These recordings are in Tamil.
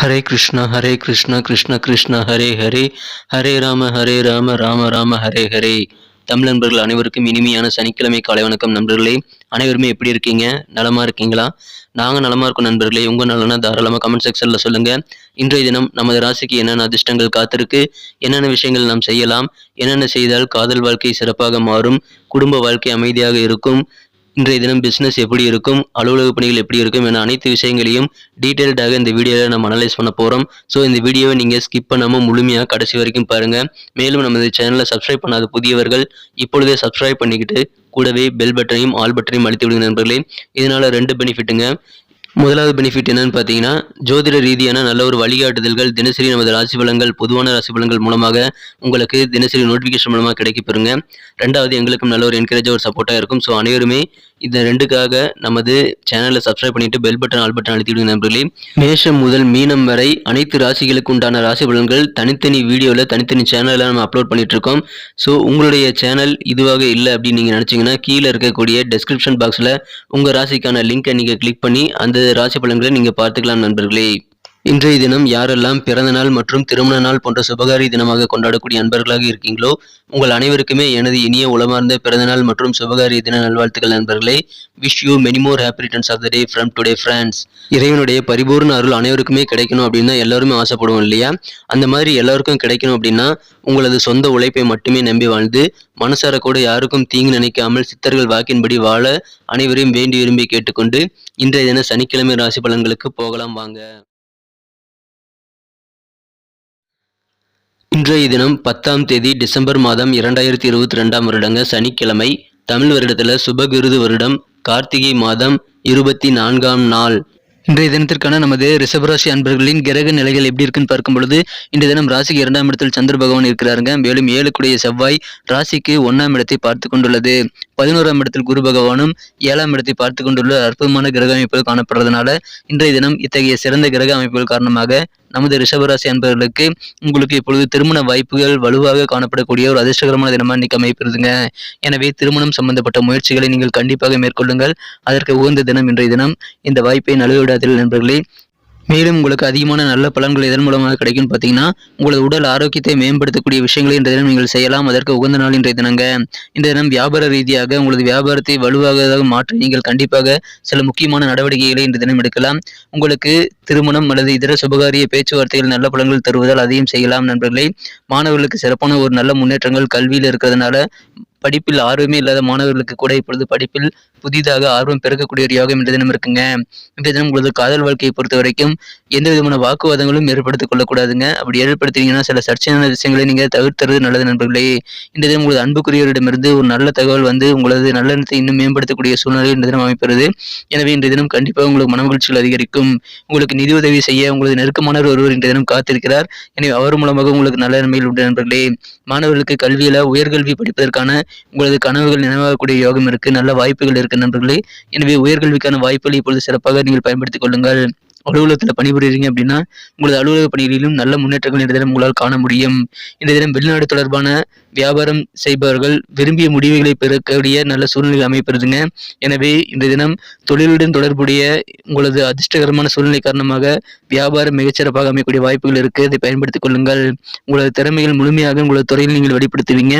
ஹரே கிருஷ்ணா ஹரே கிருஷ்ணா கிருஷ்ண கிருஷ்ண ஹரே ஹரே. ஹரே ராம ஹரே ராம ராம ராம ஹரே ஹரே. தமிழ் நண்பர்கள் அனைவருக்கும் இனிமையான சனிக்கிழமை காலை வணக்கம் நண்பர்களே. அனைவருமே எப்படி இருக்கீங்க? நலமா இருக்கீங்களா? நாங்கள் நலமா இருக்கோம் நண்பர்களே. உங்கள் நலனா தாராளமாக கமெண்ட் செக்ஷனில் சொல்லுங்கள் இன்றைய தினம் நமது ராசிக்கு என்னென்ன அதிர்ஷ்டங்கள் காத்திருக்கு? என்னென்ன விஷயங்கள் நாம் செய்யலாம்? என்னென்ன செய்தால் காதல் வாழ்க்கை சிறப்பாக மாறும்? குடும்ப வாழ்க்கை அமைதியாக இருக்கும்? இன்றைய தினம் பிஸ்னஸ் எப்படி இருக்கும் அலுவலக பணிகள் எப்படி இருக்கும் என அனைத்து விஷயங்களையும் டீட்டெயில்டாக இந்த வீடியோவில் நம்ம அனலைஸ் பண்ண போகிறோம் ஸோ இந்த வீடியோவை நீங்கள் ஸ்கிப் பண்ணாமல் முழுமையாக கடைசி வரைக்கும் பாருங்கள் மேலும் நமது சேனலை சப்ஸ்கிரைப் பண்ணாத புதியவர்கள் இப்பொழுதே சப்ஸ்கிரைப் பண்ணிக்கிட்டு கூடவே பெல் பட்டனையும் ஆல் பட்டனையும் அழுத்தி விடுங்க நண்பர்களே. இதனால் ரெண்டு பெனிஃபிட்டுங்க முதலாவது பெனிஃபிட் என்னன்னு பார்த்தீங்கன்னா ஜோதிட ரீதியான நல்ல ஒரு வழிகாட்டுதல்கள் தினசரி நமது ராசி பலங்கள் பொதுவான ராசி பலங்கள் மூலமாக உங்களுக்கு தினசரி நோட்டிஃபிகேஷன் மூலமாக கிடைக்கப்பெறுங்க. ரெண்டாவது எங்களுக்கும் நல்ல ஒரு என்கரேஜாக ஒரு சப்போர்ட்டாக இருக்கும். ஸோ அனைவருமே இந்த ரெண்டுக்காக நமது சேனலை சப்ஸ்கிரைப் பண்ணிட்டு பெல் பட்டன் ஆல் பட்டன் அழுத்தி விடுங்க நண்பர்களே. மேஷம் முதல் மீனம் வரை அனைத்து ராசிகளுக்கு உண்டான ராசி பலன்கள் தனித்தனி வீடியோவில் தனித்தனி சேனலில் நம்ம அப்லோட் பண்ணிட்டு இருக்கோம். ஸோ உங்களுடைய சேனல் இதுவாக இல்லை அப்படின்னு நீங்கள் நினச்சிங்கன்னா கீழே இருக்கக்கூடிய டெஸ்கிரிப்ஷன் பாக்ஸில் உங்கள் ராசிக்கான லிங்க்கை நீங்கள் கிளிக் பண்ணி அந்த ராசி பலன்களை நீங்கள் பார்த்துக்கலாம் நண்பர்களே. இன்றைய தினம் யாரெல்லாம் பிறந்த நாள் மற்றும் திருமண நாள் போன்ற சுபகாரி தினமாக கொண்டாடக்கூடிய அன்பர்களாக இருக்கீங்களோ உங்கள் அனைவருக்குமே எனது இனிய உளமார்ந்த பிறந்தநாள் மற்றும் சுபகாரி தின நல்வாழ்த்துக்கள் நண்பர்களே. Wish you many more happy returns of the day from today friends இறைவனுடைய பரிபூர்ண அருள் அனைவருக்குமே கிடைக்கணும் அப்படின்னு தான் எல்லாருமே ஆசைப்படுவோம் இல்லையா? அந்த மாதிரி எல்லாருக்கும் கிடைக்கணும் அப்படின்னா உங்களது சொந்த உழைப்பை மட்டுமே நம்பி வாழ்ந்து மனசார கூட யாருக்கும் தீங்கு நினைக்காமல் சித்தர்கள் வாக்கின்படி வாழ அனைவரையும் வேண்டி விரும்பி கேட்டுக்கொண்டு இன்றைய தின சனிக்கிழமை ராசி பலன்களுக்கு போகலாம் வாங்க. இன்றைய தினம் பத்தாம் தேதி டிசம்பர் மாதம் இரண்டாயிரத்தி இருபத்தி ரெண்டாம் வருடங்க சனிக்கிழமை தமிழ் வருடத்தில் சுபகிருது வருடம் கார்த்திகை மாதம் இருபத்தி நான்காம் நாள். இன்றைய தினத்திற்கான நமது ரிஷபராசி அன்பர்களின் கிரக நிலைகள் எப்படி இருக்குன்னு பார்க்கும் பொழுது இன்றைய தினம் ராசிக்கு இரண்டாம் இடத்தில் சந்திர பகவான் இருக்கிறாருங்க. மேலும் ஏழுக்குடைய செவ்வாய் ராசிக்கு ஒன்றாம் இடத்தை பார்த்து கொண்டுள்ளது. பதினோராம் இடத்தில் குரு பகவானும் ஏழாம் இடத்தை பார்த்து கொண்டுள்ள அற்புதமான கிரக அமைப்புகள் காணப்படுறதுனால இன்றைய தினம் இத்தகைய சிறந்த கிரக அமைப்புகள் காரணமாக நமது ரிஷபராசி அன்பர்களுக்கு உங்களுக்கு இப்பொழுது திருமண வாய்ப்புகள் வலுவாக காணப்படக்கூடிய ஒரு அதிர்ஷ்டகரமான தினமாக இன்னைக்கு அமைப்பிருதுங்க எனவே திருமணம் சம்பந்தப்பட்ட முயற்சிகளை நீங்கள் கண்டிப்பாக மேற்கொள்ளுங்கள். அதற்கு உகந்த தினம் இன்றைய தினம். இந்த வாய்ப்பை நழுவிடாதீர்கள் நண்பர்களே. மேலும் உங்களுக்கு அதிகமான நல்ல பலன்கள் இதன் மூலமாக கிடைக்கும் பார்த்தீங்கன்னா உங்களது உடல் ஆரோக்கியத்தை மேம்படுத்தக்கூடிய விஷயங்களை இன்றைய தினம் நீங்கள் செய்யலாம். அதற்கு உகந்த நாள் இன்றைய தினங்க. இந்த தினம் வியாபார ரீதியாக உங்களது வியாபாரத்தை வலுவாக மாற்ற நீங்கள் கண்டிப்பாக சில முக்கியமான நடவடிக்கைகளை இன்றைய தினம் எடுக்கலாம். உங்களுக்கு திருமணம் அல்லது இதர சுபகாரிய பேச்சுவார்த்தைகள் நல்ல பலன்கள் தருவதால் அதையும் செய்யலாம் நண்பர்களே. மாணவர்களுக்கு சிறப்பான ஒரு நல்ல முன்னேற்றங்கள் கல்வியில் இருக்கிறதுனால படிப்பில் ஆர்வமே இல்லாத மாணவர்களுக்கு கூட இப்பொழுது படிப்பில் புதிதாக ஆர்வம் பிறக்கக்கூடிய ஒரு யோகம் இன்றைய தினம் இருக்குங்க. இன்றைய தினம் உங்களது காதல் வாழ்க்கையை பொறுத்த வரைக்கும் எந்த விதமான வாக்குவாதங்களும் ஏற்படுத்திக் கொள்ளக்கூடாதுங்க. அப்படி ஏற்படுத்தினீங்கன்னா சில சர்ச்சையான விஷயங்களை நீங்கள் தவிர்த்துறது நல்லது நண்பர்களே. இன்றைய தினம் உங்களது அன்புக்குரியவரிடமிருந்து ஒரு நல்ல தகவல் வந்து உங்களது நல்லெண்ணத்தை இன்னும் மேம்படுத்தக்கூடிய சூழ்நிலை இன்றைய தினம் அமைப்பது எனவே இன்றைய தினம் கண்டிப்பாக உங்களுக்கு மன மகிழ்ச்சிகள் அதிகரிக்கும். உங்களுக்கு நிதி உதவி செய்ய உங்களது நெருக்கமான ஒருவர் இன்றைய தினம் காத்திருக்கிறார். எனவே அவர் மூலமாக உங்களுக்கு நல்ல நன்மைகள் உண்டு நண்பர்களே. மாணவர்களுக்கு கல்வியில உயர்கல்வி படிப்பதற்கான உங்களது கனவுகள் நினைவாகக்கூடிய யோகம் இருக்கு நல்ல வாய்ப்புகள் இருக்கு நண்பர்களே. எனவே உயர்கல்விக்கான வாய்ப்புகளை இப்பொழுது சிறப்பாக நீங்கள் பயன்படுத்திக் கொள்ளுங்கள். அலுவலகத்தில் பணிபுரியுறீங்க அப்படின்னா உங்களது அலுவலக பணிகளிலும் நல்ல முன்னேற்றங்கள் இந்த தினம் உங்களால் காண முடியும். இந்த தினம் வெளிநாடு தொடர்பான வியாபாரம் செய்பவர்கள் விரும்பிய முடிவுகளை பெறக்கூடிய நல்ல சூழ்நிலை அமைப்பிருதுங்க எனவே இந்த தினம் தொழிலுடன் தொடர்புடைய உங்களது அதிர்ஷ்டகரமான சூழ்நிலை காரணமாக வியாபாரம் மிகச்சிறப்பாக அமையக்கூடிய வாய்ப்புகள் இருக்கு. அதை பயன்படுத்திக் கொள்ளுங்கள். உங்களது திறமைகள் முழுமையாக உங்களது துறையில் நீங்கள் வெளிப்படுத்துவீங்க.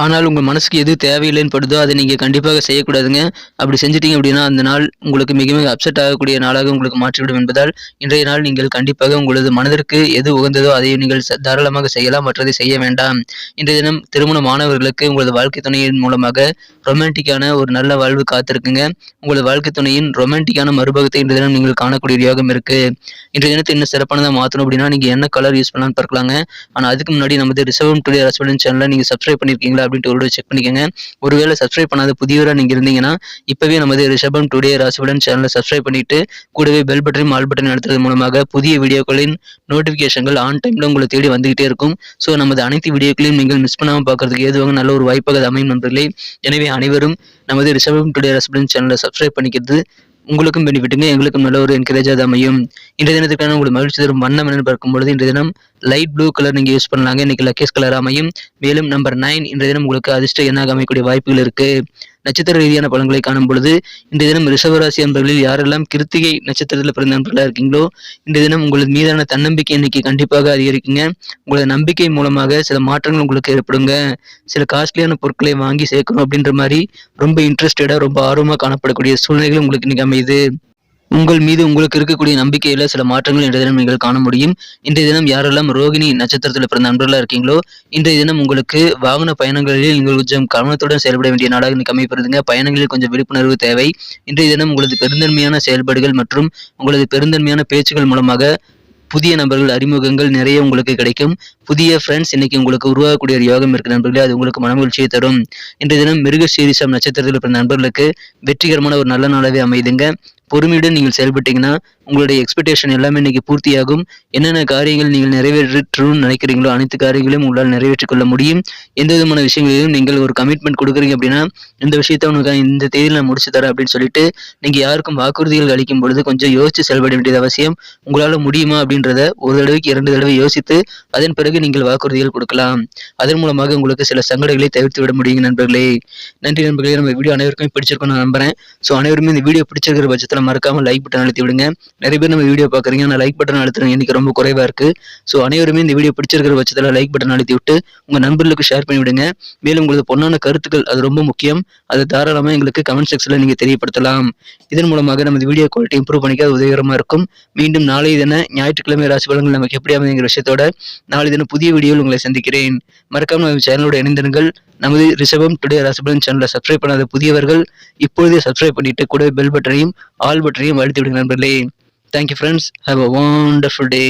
ஆனால் உங்கள் மனசுக்கு எது தேவையில்லைன்னு படுதோ அதை நீங்கள் கண்டிப்பாக செய்யக்கூடாதுங்க. அப்படி செஞ்சிட்டீங்க அப்படின்னா அந்த நாள் உங்களுக்கு மிக மிக அப்செட் ஆகக்கூடிய நாளாக உங்களுக்கு மாற்றிவிடும் என்பதால் இன்றைய நாள் நீங்கள் கண்டிப்பாக உங்களது மனதிற்கு எது உகந்ததோ அதை நீங்கள் ச- தாராளமாக செய்யலாம். மற்றதை செய்ய வேண்டாம். இன்றைய தினம் திருமண மாணவர்களுக்கு உங்களது வாழ்க்கை துணையின் மூலமாக ரொமான்டிக்கான ஒரு நல்ல வாழ்வு காத்திருக்குங்க. உங்களது வாழ்க்கை துணையின் ரொமான்டிக்கான மறுபகத்தை இன்றைய தினம் நீங்கள் காணக்கூடிய யோகம் இருக்கு. இன்றைய தினத்தை இன்னும் சிறப்பானதாக மாற்றணும் அப்படின்னா நீங்கள் என்ன கலர் யூஸ் பண்ணலாம்னு பார்க்கலாங்க. ஆனால் அதுக்கு முன்னாடி நமது ரிசர்வ் டுடே ரெஸ்டாரண்ட் சேனலை நீங்கள் சப்ஸ்கிரைப் பண்ணியிருக்கீங்களா அப்படின்ட்டு ஒரு செக் பண்ணிக்கோங்க. ஒருவேளை சப்ஸ்கிரைப் பண்ணாத புதியவராக நீங்கள் இருந்தீங்கன்னா இப்போவே நமது ரிஷபம் டுடே ராசிபலன் சேனலை சப்ஸ்கிரைப் பண்ணிட்டு கூடவே பெல் பட்டனையும் ஆல் பட்டன் நடத்துறது மூலமாக புதிய வீடியோக்களின் நோட்டிஃபிகேஷன்கள் ஆன் டைமில் உங்களை தேடி வந்துகிட்டே இருக்கும். ஸோ நமது அனைத்து வீடியோக்களையும் நீங்கள் மிஸ் பண்ணாமல் பார்க்கறதுக்கு ஏதுவாக நல்ல ஒரு வாய்ப்பாக அமையும் நண்பர்களே. எனவே அனைவரும் நமது ரிஷபம் டுடே ரசபலன் சேனலை சப்ஸ்கிரைப் பண்ணிக்கிறது உங்களுக்கும் பெனிஃபிட்டுங்க எங்களுக்கும் நல்ல ஒரு என்கரேஜாக அமையும். இன்றைய தினத்துக்கான உங்களுக்கு மகிழ்ச்சி தரும் வண்ணம் என்னன்னு பார்க்கும்பொழுது இன்றைய தினம் லைட் ப்ளூ கலர் நீங்கள் யூஸ் பண்ணலாங்க. இன்னைக்கு லக்கேஸ் கலர் அமையும். மேலும் நம்பர் நைன் இன்றைய தினம் உங்களுக்கு அதிர்ஷ்ட எண்ணாக அமையக்கூடிய வாய்ப்புகள் இருக்கு. நட்சத்திர ரீதியான பலன்களை காணும் பொழுது இன்றைய தினம் ரிஷபராசி அன்பர்களில் யாரெல்லாம் கிருத்திகை நட்சத்திரத்தில் பிறந்த நண்பர்களாக இருக்கீங்களோ இன்றைய தினம் உங்களது மீதான தன்னம்பிக்கை இன்னைக்கு கண்டிப்பாக அதிகரிக்குங்க. உங்களது நம்பிக்கை மூலமாக சில மாற்றங்கள் உங்களுக்கு ஏற்படுங்க. சில காஸ்ட்லியான பொருட்களை வாங்கி சேர்க்கணும் அப்படின்ற மாதிரி ரொம்ப இன்ட்ரெஸ்டடாக ரொம்ப ஆர்வமாக காணப்படக்கூடிய சூழ்நிலைகள் உங்களுக்கு இன்னைக்கு அமையுது. உங்கள் மீது உங்களுக்கு இருக்கக்கூடிய நம்பிக்கையில சில மாற்றங்கள் இன்றைய தினம் நீங்கள் காண முடியும். இன்றைய தினம் யாரெல்லாம் ரோகிணி நட்சத்திரத்தில் பிறந்த நண்பர்களாக இருக்கீங்களோ இன்றைய தினம் உங்களுக்கு வாகன பயணங்களில் நீங்கள் கொஞ்சம் கவனத்துடன் செயல்பட வேண்டிய நாளாக இன்னைக்கு அமைப்படுதுங்க பயணங்களில் கொஞ்சம் விழிப்புணர்வு தேவை. இன்றைய தினம் உங்களது பெருந்தன்மையான செயல்பாடுகள் மற்றும் உங்களது பெருந்தன்மையான பேச்சுகள் மூலமாக புதிய நபர்கள் அறிமுகங்கள் நிறைய உங்களுக்கு கிடைக்கும். புதிய ஃப்ரெண்ட்ஸ் இன்னைக்கு உங்களுக்கு உருவாகக்கூடிய ஒரு யோகம் இருக்கிற நண்பர்களே அது உங்களுக்கு மனமகிழ்ச்சியை தரும். இன்றைய தினம் மிருக சீரிசம் நட்சத்திரத்தில் பிறந்த நண்பர்களுக்கு வெற்றிகரமான ஒரு நல்ல நாளாகவே அமைதுங்க. பொறுமையுடன் நீங்கள் செயல்பட்டீங்கன்னா உங்களுடைய எக்ஸ்பெக்டேஷன் எல்லாமே இன்னைக்கு பூர்த்தியாகும். என்னென்ன காரியங்கள் நீங்கள் நிறைவேற்றணும்னு நினைக்கிறீங்களோ அனைத்து காரியங்களையும் உங்களால் நிறைவேற்றிக் கொள்ள முடியும். எந்த விதமான விஷயங்களையும் நீங்கள் ஒரு கமிட்மெண்ட் கொடுக்குறீங்க அப்படின்னா இந்த விஷயத்த உனக்கு இந்த தேதியில் நான் முடிச்சு தரேன் அப்படின்னு சொல்லிட்டு நீங்கள் யாருக்கும் வாக்குறுதிகள் அளிக்கும் பொழுது கொஞ்சம் யோசித்து செயல்பட வேண்டியது அவசியம். உங்களால் முடியுமா அப்படின்றத ஒரு தடவைக்கு இரண்டு தடவை யோசித்து அதன் பிறகு நீங்கள் வாக்குறுதிகள் கொடுக்கலாம். அதன் மூலமாக உங்களுக்கு சில சங்கடங்களை தவிர்த்து விட முடியும் நண்பர்களே. நன்றி நண்பர்களே. நம்ம வீடியோ அனைவருக்கும் பிடிச்சிருக்கும் நான் நம்புறேன். ஸோ அனைவருமே இந்த வீடியோ பிடிச்சிருக்கிற பட்சத்தில் மறக்காம லைக் பட்டன் அழுத்தி விடுங்க. நிறைய பேர் நம்ம வீடியோ பார்க்குறீங்க. ஆனால் லைக் பட்டன் அழுத்துறேன் எனக்கு ரொம்ப குறைவா இருக்கு. ஸோ அனைவருமே இந்த வீடியோ பிடிச்சிருக்கிற பட்சத்தில் லைக் பட்டன் அழுத்தி விட்டு உங்கள் நண்பர்களுக்கு ஷேர் பண்ணி விடுங்க. மேலும் உங்களது பொண்ணான கருத்துக்கள் அது ரொம்ப முக்கியம். அது தாராளமாக எங்களுக்கு கமெண்ட் செக்ஷனில் நீங்கள் தெரியப்படுத்தலாம். இதன் மூலமாக நமது வீடியோ குவாலிட்டி இம்ப்ரூவ் பண்ணிக்க அது உதவிகரமாக இருக்கும். மீண்டும் நாளை தின ஞாயிற்றுக்கிழமை ராசி பலன்கள் நமக்கு எப்படி அமைங்கிற விஷயத்தோட நாளை தினம் புதிய வீடியோவில் உங்களை சந்திக்கிறேன். மறக்காமல் நம்ம சேனலோட இணைந்திருங்கள். நமது ரிஷபம் டுடே ராசிபலன் சேனலை சப்ஸ்கிரைப் பண்ணாத புதியவர்கள் இப்பொழுதே சப்ஸ்கிரைப் பண்ணிட்டு கூட பெல் பட்டனையும் ஆல் பட்டனையும் அழுத்தி விடுங்க நண்பர்களே thank you friends have a wonderful day